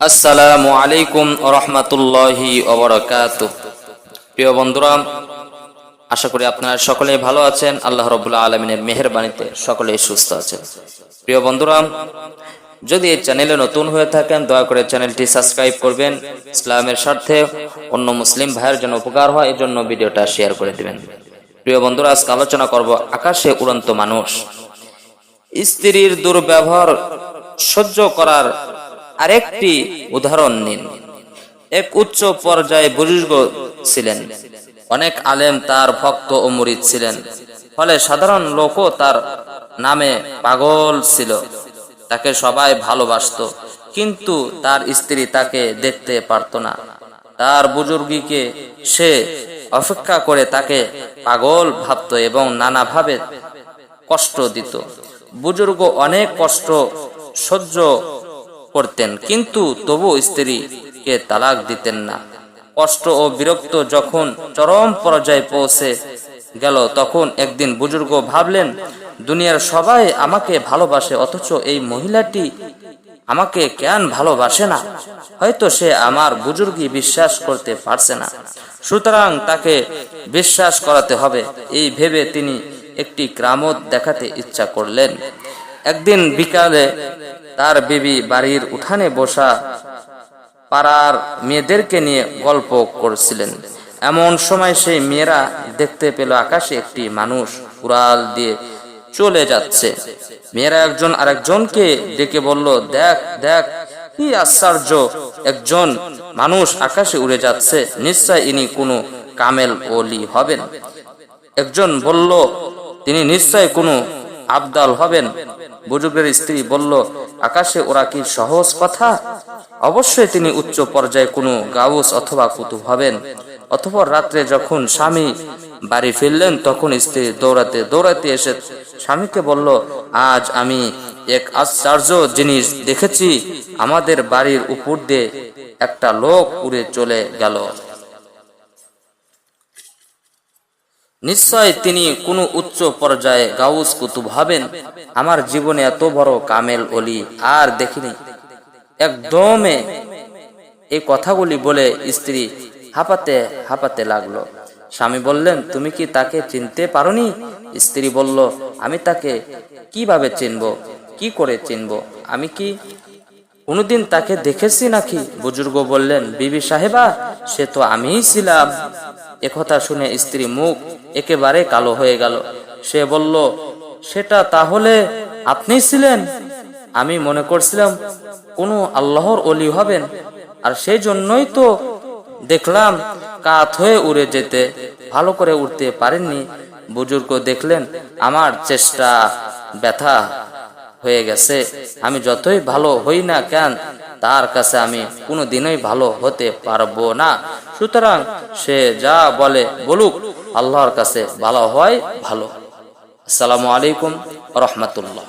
আসসালামু আলাইকুম রহমতুল্লাহি প্রিয় বন্ধুরা, আশা করি আপনারা সকলেই ভালো আছেন। আল্লাহ রবুল্লা আলমিনের মেহরবানিতে সকলেই সুস্থ আছেন। প্রিয় বন্ধুরা, যদি এই চ্যানেলে নতুন হয়ে থাকেন, দয়া করে চ্যানেলটি সাবস্ক্রাইব করবেন। ইসলামের স্বার্থে অন্য মুসলিম ভাইয়ের জন্য উপকার হয় এই জন্য ভিডিওটা শেয়ার করে দিবেন। প্রিয় বন্ধুরা, আজকে আলোচনা করব আকাশে উড়ন্ত মানুষ। স্ত্রীর দুর্ব্যবহার সহ্য করার আরেকটি উদাহরণ নিন। এক উচ্চ পর্যায়ে বুজুর্গ ছিলেন। অনেক আলেম তার ভক্ত ও মুরিদ ছিলেন। ফলে সাধারণ লোকও তার নামে পাগল ছিল। তাকে সবাই ভালোবাসতো, কিন্তু তার স্ত্রী তাকে দেখতে পারত না। তার বুজুর্গীকে সে অপেক্ষা করে তাকে পাগল ভাবত এবং নানাভাবে কষ্ট দিত। বুজুর্গ অনেক কষ্ট সহ্য করতেন, কিন্তু তবু স্ত্রীকে তালাক দিতেন না। কষ্ট ও বিরক্ত যখন চরম পর্যায়ে পৌঁছে গেল, তখন একদিন বুজুর্গ ভাবলেন, দুনিয়ার সবাই আমাকে ভালোবাসে, অথচ এই মহিলাটি আমাকে কেন ভালোবাসে না? হয়তো সে আমার বুজুর্গি বিশ্বাস করতে পারছে না। সুতরাং তাকে বিশ্বাস করাতে হবে। এই ভেবে তিনি একটি ক্রামত দেখাতে ইচ্ছা করলেন। একদিন বিকালে তার বিবি বাড়ির উঠানে বসা পাড়ার মেয়েদেরকে নিয়ে গল্প করছিলেন। এমন সময় সেই মেয়েরা দেখতে পেল আকাশে একটি মানুষ উড়াল দিয়ে চলে যাচ্ছে। মেয়েরা একজন আরেকজনকে ডেকে বলল, দেখ দেখ, কি আশ্চর্য, একজন মানুষ আকাশে উড়ে যাচ্ছে, নিশ্চয় ইনি কোনো কামেল ওলি হবেন। একজন বলল, তিনি নিশ্চয় কোনো আবদাল হবেন। বুজুর্গের স্ত্রী বলল, আকাশে ওরা কি সহজ কথা? অবশ্যই তিনি উচ্চ পর্যায়ে কোনো গাউস অথবা কুতুব হবেন। অথবা রাত্রে যখন স্বামী বাড়ি ফিরলেন, তখন স্ত্রী দৌড়াতে দৌড়াতে এসে স্বামীকে বলল, আজ আমি এক আশ্চর্য জিনিস দেখেছি। আমাদের বাড়ির উপর দিয়ে একটা লোক উড়ে চলে গেল। নিশ্চয় তিনি কোনো উচ্চ পর্যায়ে গাউস কুতুব হবেন। আমার জীবনে এত বড় কামেল অলি আর দেখিনি। একদমে এই কথাগুলি বলে স্ত্রী হাঁপাতে হাঁপাতে লাগল। স্বামী বললেন, তুমি কি তাকে চিনতে পারোনি? স্ত্রী বলল, আমি তাকে কীভাবে চিনব? কি করে চিনব? আমি কি কোনোদিন তাকে দেখেছি নাকি? বুজুর্গ বললেন, বিবি সাহেবা, সে তো আমিই ছিলাম। একথা শুনে স্ত্রী মুখ একেবারে কালো হয়ে গেল। সে বলল, সেটা তাহলে আপনি ছিলেন? আমি মনে করছিলাম কোনো আল্লাহর অলি হবেন। আর সেই জন্যই তো দেখলাম কাত হয়ে উড়ে যেতে, ভালো করে উঠতে পারেননি। বুজুর্গ দেখলেন, আমার চেষ্টা ব্যথা হয়ে গেছে। আমি যতই ভালো হই না কেন, তার কাছে আমি কোনো দিনই ভালো হতে পারব না। সুতরাং সে যা বলে বলুক আল্লাহর কাছে ভালো হয় ভালো। আসসালামু আলাইকুম রহমতুল্লাহ।